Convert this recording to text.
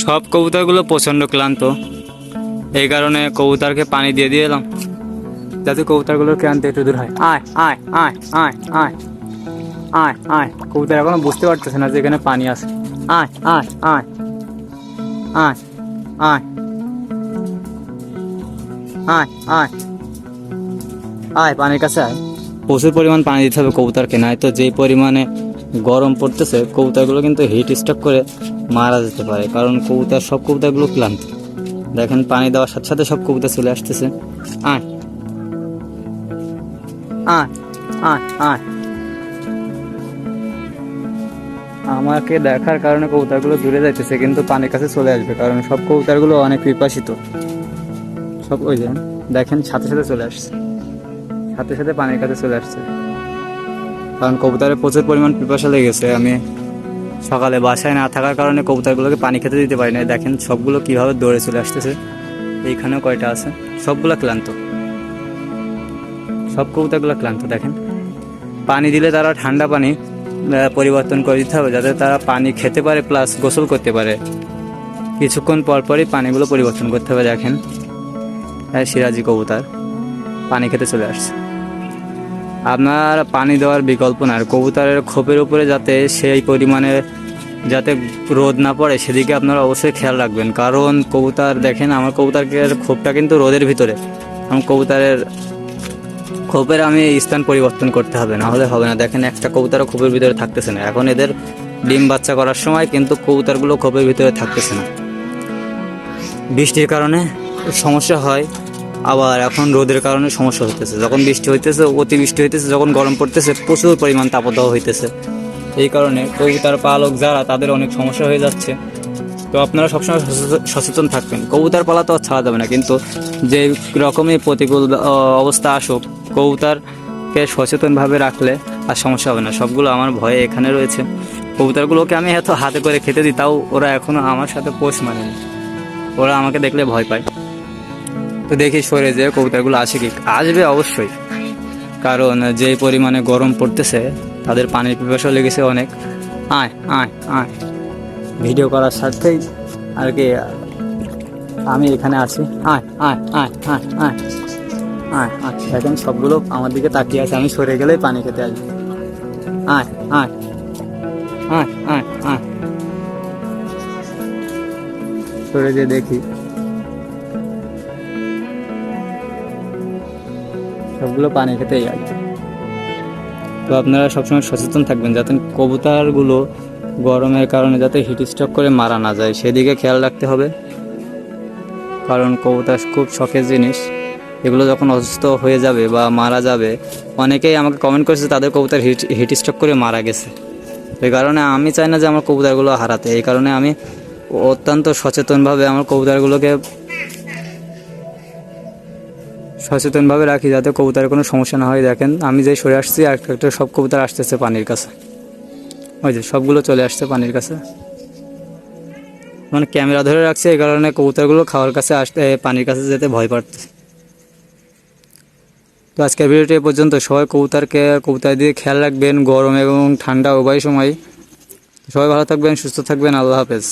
সব কবুতরগুলো প্রচণ্ড ক্লান্ত এই কারণে কবুতরকে পানি দিয়ে দিয়ে এলাম যাতে কবুতরগুলোর ক্লান্ত একটু দূর হয় আয় আয় আয় আয় আয় আয় আয় কবুতর এখনও বুঝতে পারতেছে না যে এখানে পানি আছে আয় আয় আয় আয় আয় আয় আয় আয় পানির কাছে আয় প্রচুর পরিমাণ পানি দিতে হবে কবুতরকে নাই তো যেই পরিমাণে গরম পড়তেছে, কবুতরগুলো কিন্তু হিট স্ট্রোক করে মারা যেতে পারে। কারণ কবুতর, সব কবুতরগুলো ক্লান্ত। দেখেন, পানি দেওয়ার সাথে সাথে সব কবুতর চলে আসতেছে। আয় আয়। আমাকে দেখার কারণে কবুতরগুলো দূরে যাইতেছে, কিন্তু পানির কাছে চলে আসবে, কারণ সব কবুতরগুলো অনেক পিপাসিত। সব ওই যে, দেখেন, সাথে সাথে চলে আসছে। সাথে সাথে পানির কাছে চলে আসছে। কারণ কবুতরের প্রচুর পরিমাণ পিপাসা লেগেছে। আমি সকালে বাসায় না থাকার কারণে কবুতরগুলোকে পানি খেতে দিতে পারি না দেখেন সবগুলো কীভাবে দৌড়ে চলে আসতেছে। এইখানেও কয়টা আছে? সবগুলো ক্লান্ত। সব কবুতরগুলো ক্লান্ত, দেখেন। পানি দিলে তারা ঠান্ডা পানি পরিবর্তন করে দিতে হবে, যাতে তারা পানি খেতে পারে প্লাস গোসল করতে পারে। কিছুক্ষণ পর পরই পানিগুলো পরিবর্তন করতে হবে, দেখেন। হ্যাঁ সিরাজি কবুতর পানি খেতে চলে আসছে। আপনার পানি দেওয়ার বিকল্প না, আর কবুতরের খোপের উপরে যাতে সেই পরিমাণে যাতে রোদ না পড়ে, সেদিকে আপনারা অবশ্যই খেয়াল রাখবেন। কারণ কবুতর দেখেন, আমার কবুতরের খোপটা কিন্তু রোদের ভিতরে। আমার কবুতরের খোপের আমি স্থান পরিবর্তন করতে হবে, না হলে হবে না। দেখেন, একটা কবুতরও খোপের ভিতরে থাকতেছে না। এখন এদের ডিম বাচ্চা করার সময় কিন্তু কবুতরগুলো খোপের ভিতরে থাকতেছে না। বৃষ্টির কারণে সমস্যা হয়। আবার এখন রোদের কারণে সমস্যা হইতেছে। যখন বৃষ্টি হইতেছে, অতিবৃষ্টি হইতেছে, যখন গরম পড়তেছে, প্রচুর পরিমাণ তাপদাহ হইতেছে। এই কারণে কবুতর, পালক যারা, তাদের অনেক সমস্যা হয়ে যাচ্ছে। তো আপনারা সবসময় সচেতন- থাকবেন। কবুতার পালা তো আর ছাড়া যাবে না, কিন্তু যে রকমই প্রতিকূল অবস্থা আসুক, কবুতারকে সচেতনভাবে রাখলে আর সমস্যা হবে না। সবগুলো আমার ভয়ে এখানে রয়েছে। কবুতারগুলোকে আমি এত হাতে করে খেতে দিই, তাও ওরা এখনও আমার সাথে পোষ মানেনি। ওরা আমাকে দেখলে ভয় পায়। তো দেখি সরে যে কবুতরগুলো আসে কি? আসবে অবশ্যই। কারণ যে পরিমাণে গরম পড়তেছে, তাদের পানির পিপাসা লেগেছে অনেক। আয় আয় আয়। ভিডিও করার সাথেই আর কি আমি এখানে আছি। আয় আয় আয় আয় আয়। আয় আয়। দেখেন, সবগুলো আমার দিকে তাকিয়ে আছে। আমি সরে গেলেই পানি খেতে আসব। আয় আয়। আয় আয় আয়। সরে যে দেখি। সবগুলো পানি খেতেই আসবে তো আপনারা সবসময় সচেতন থাকবেন যাতে কবুতরগুলো গরমের কারণে যাতে হিট স্ট্রোক করে মারা না যায়। সেদিকে খেয়াল রাখতে হবে। কারণ কবুতর খুব শখের জিনিস। এগুলো যখন অসুস্থ হয়ে যাবে বা মারা যাবে, অনেকেই আমাকে কমেন্ট করেছে তাদের কবুতর হিট হিট স্ট্রোক করে মারা গেছে। এই কারণে আমি চাই না যে আমার কবুতরগুলো হারাতে। এই কারণে আমি অত্যন্ত সচেতনভাবে আমার কবুতরগুলোকে সচেতনভাবে রাখি যাতে কবুতরের কোনো সমস্যা না হয়। দেখেন, আমি যে সরে আসছি একটা একটা সব কবুতর আসতেছে পানির কাছে। ওই যে সবগুলো চলে আসছে পানির কাছে। মানে ক্যামেরা ধরে রাখছে, এই কারণে কবুতরগুলো খাওয়ার কাছে আসতে পানির কাছে যেতে ভয় পাচ্ছে। তো আজকের ভিডিওটি এ পর্যন্ত। সবাই কবুতরকে, কবুতর দিয়ে খেয়াল রাখবেন, গরম এবং ঠান্ডা উভয় সময়। সবাই ভালো থাকবেন, সুস্থ থাকবেন। আল্লাহ হাফেজ।